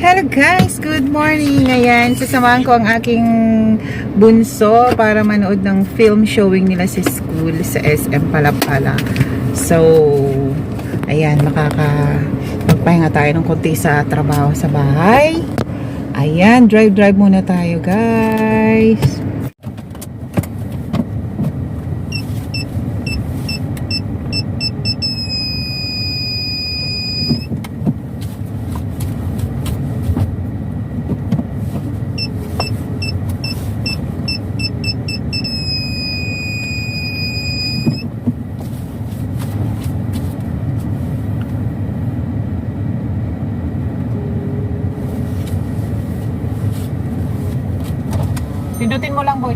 Hello guys! Good morning! Ayan, sasamahan ko ang aking bunso para manood ng film showing nila sa school sa SM Palapala. So, ayan, makaka magpahinga tayo ng konti sa trabaho sa bahay. Ayan, drive-drive muna tayo guys. Pindutin mo lang, boy.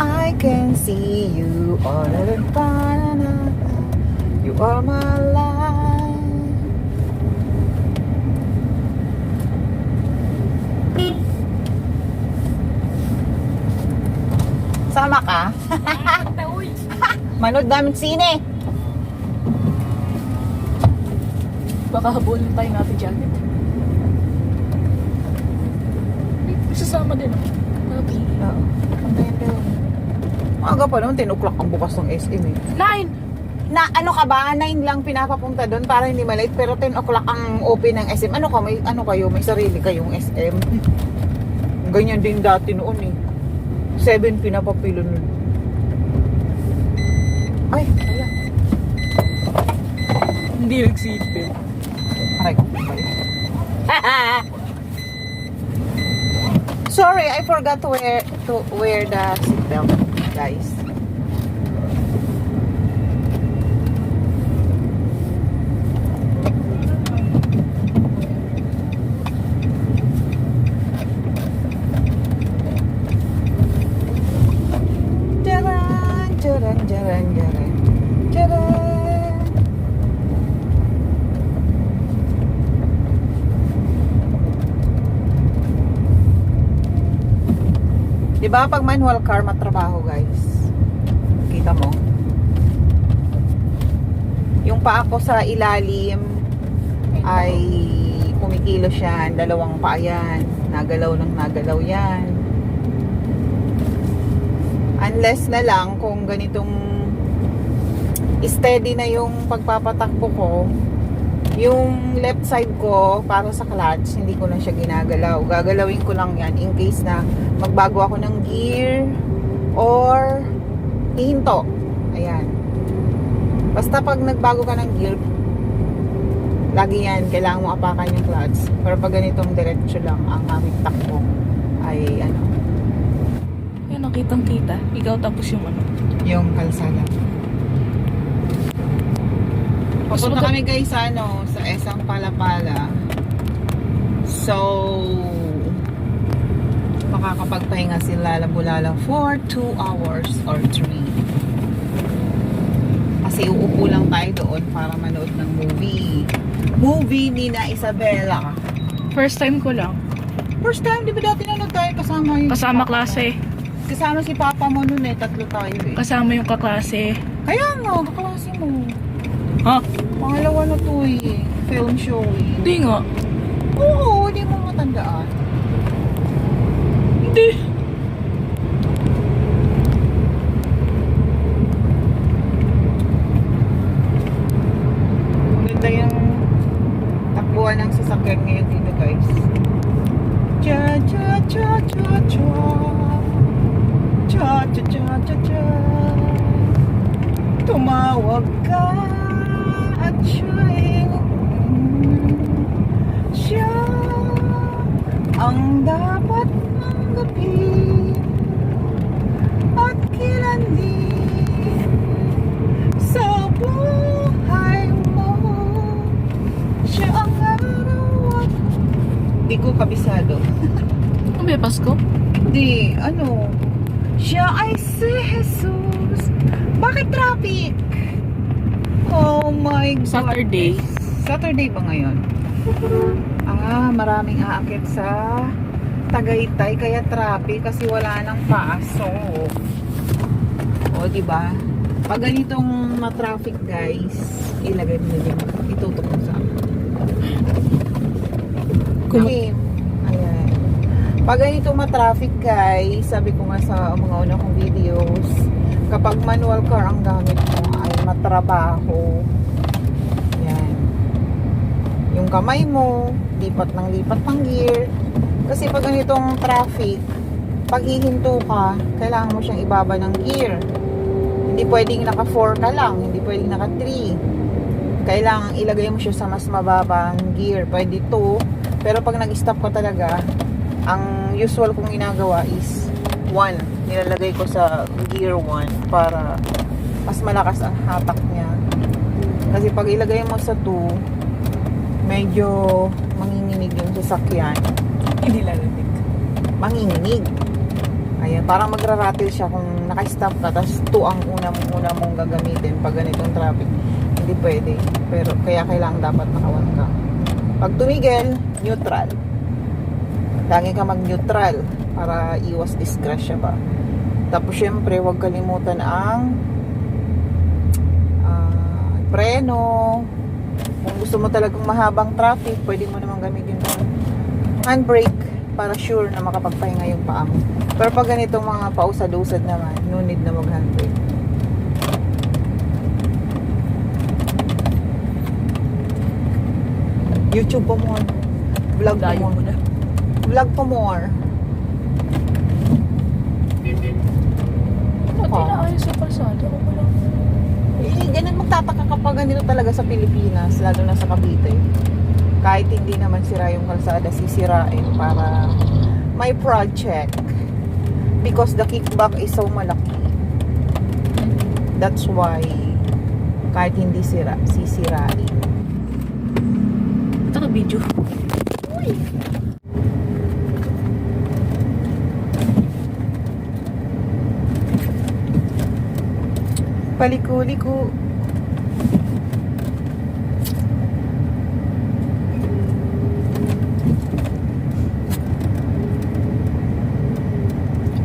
I can see you all the time. You are my life. Sama ka? Manood namin sine. Baka habulin tayo natin Janet. May sasama din ako. Nabi. Oo. Antayin tayo. Maaga pa naman, 10 o'clock ang bukas ng SM eh. Nine! Na ano ka ba? 9 lang pinapapunta doon para hindi malate pero 10 o'clock ang open ng SM. Ano ka? May, ano kayo? May sarili kayong SM? Ganyan din dati noon eh. 7 pinapapilo nun. Ay, ayan. Hindi nagsipin. Aray. Sorry, I forgot to wear to wear the seatbelt, guys. Di ba pag manual car matrabaho guys? Kita mo? Yung paa ko sa ilalim ay kumikilos yan, dalawang paa yan, nagalaw ng nagalaw yan. Unless na lang kung ganitong steady na yung pagpapatakbo ko, yung left side ko para sa clutch, hindi ko na siya ginagalaw. Gagalawin ko lang yan in case na magbago ako ng gear or hihinto. Ayan. Basta pag nagbago ka ng gear, lagi yan, kailangan mo apakan yung clutch. Pero pag ganitong diretso lang ang aming takbo, ay ano, Yan, nakitang kita. Ikaw tapos yung ano. yung kalsada. Papunta kami guys sa ano, sa Esang Palapala. So, makakapagpahinga sila Labulala for 2 hours or 3. Kasi uupo lang tayo doon para manood ng movie. Movie ni na Isabela. First time ko lang. First time, di ba dati nanood tayo kasama yung Kasama klase. mo? Kasama si papa mo noon eh, tatlo tayo eh. Kasama yung kaklase. Kaya nga, kaklase mo. Ha? Pangalawa na to eh. Film show eh. Hindi nga. Oo, hindi mo matandaan. Hindi. Ganda yung takbuhan ng sasakyan ngayon dito guys. Cha cha cha cha cha. Cha cha cha cha cha. Tumawag ka at siya'y siya ang dapat tanggapin at kilanlin sa buhay mo. Siya ang araw at... Ko kabisado. Ano yung Pasko? Di, ano? Siya ay si Jesus. Bakit traffic? Oh my God. Saturday. Saturday ba ngayon? Ah, maraming aakit sa Tagaytay kaya traffic kasi wala nang pasok. O, di ba? Pag ganitong ma-traffic guys, ilagay mo din. Itutok mo sa akin. Okay. Ayan. Pag ganito ma-traffic guys, sabi ko nga sa mga una kong videos, kapag manual car ang gamit mo ay matrabaho. Yung kamay mo, lipat ng lipat ng gear. Kasi pag ganitong traffic, pag hihinto ka, kailangan mo siyang ibaba ng gear. Hindi pwedeng naka 4 ka lang, hindi pwedeng naka 3 kailangan ilagay mo siya sa mas mababang gear. Pwede 2. Pero pag nag-stop ka talaga, ang usual kong ginagawa is 1. Nilalagay ko sa gear 1 para mas malakas ang hatak niya. Kasi pag ilagay mo sa 2, medyo manginginig yung sasakyan. Hindi lalamig. Manginginig. Ayan, parang magra-rattle siya kung naka-stop ka, tapos 2 ang una mong, una mong gagamitin pag ganitong traffic. Hindi pwede. Pero kaya kailangan dapat nakawan ka. Pag tumigil, neutral. Lagi ka mag-neutral para iwas disgrasya ba. Tapos syempre, huwag kalimutan ang ah, preno. Kung gusto mo talagang mahabang traffic, pwede mo naman gamitin ng handbrake para sure na makapagpahinga yung paa mo. Pero pag ganitong mga pausad-usad naman, no need na mag-handbrake. YouTube po more. Vlog po more. na. Vlog po more. Ba't Oh. inaayos sa kalsada ko pala? Eh, ganun magtataka kapag ganito talaga sa Pilipinas, lalo na sa Cavite. Kahit hindi naman sira yung kalsada, sisirain para may project. Because the kickback is so malaki. That's why kahit hindi sira, sisirain. Ito ka video. Paliko-liko.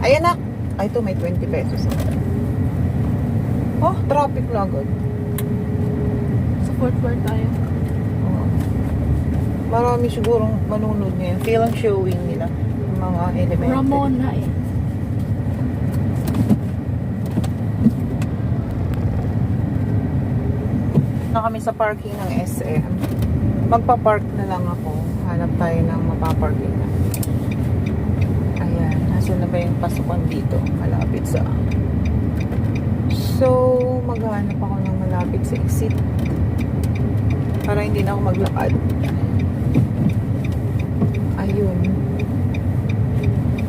Ayan na. Ay, ito may 20 pesos. Oh, traffic na agad. Sa fourth floor tayo. Oo. Marami sigurong manunod ngayon. Kailang showing nila. Mga elementary. Ramona eh. Kami sa parking ng SM. Magpa-park na lang ako. Hanap tayo ng mapaparking na. Ayan. Nasaan na ba yung pasukan dito? Malapit sa... So, maghanap ako ng malapit sa exit. Para hindi na ako maglakad. Ayun.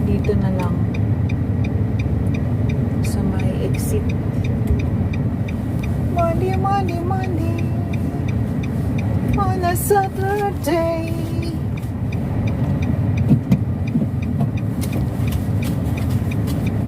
Dito na lang. Sa may exit. Monday, Monday, Monday on a summer day.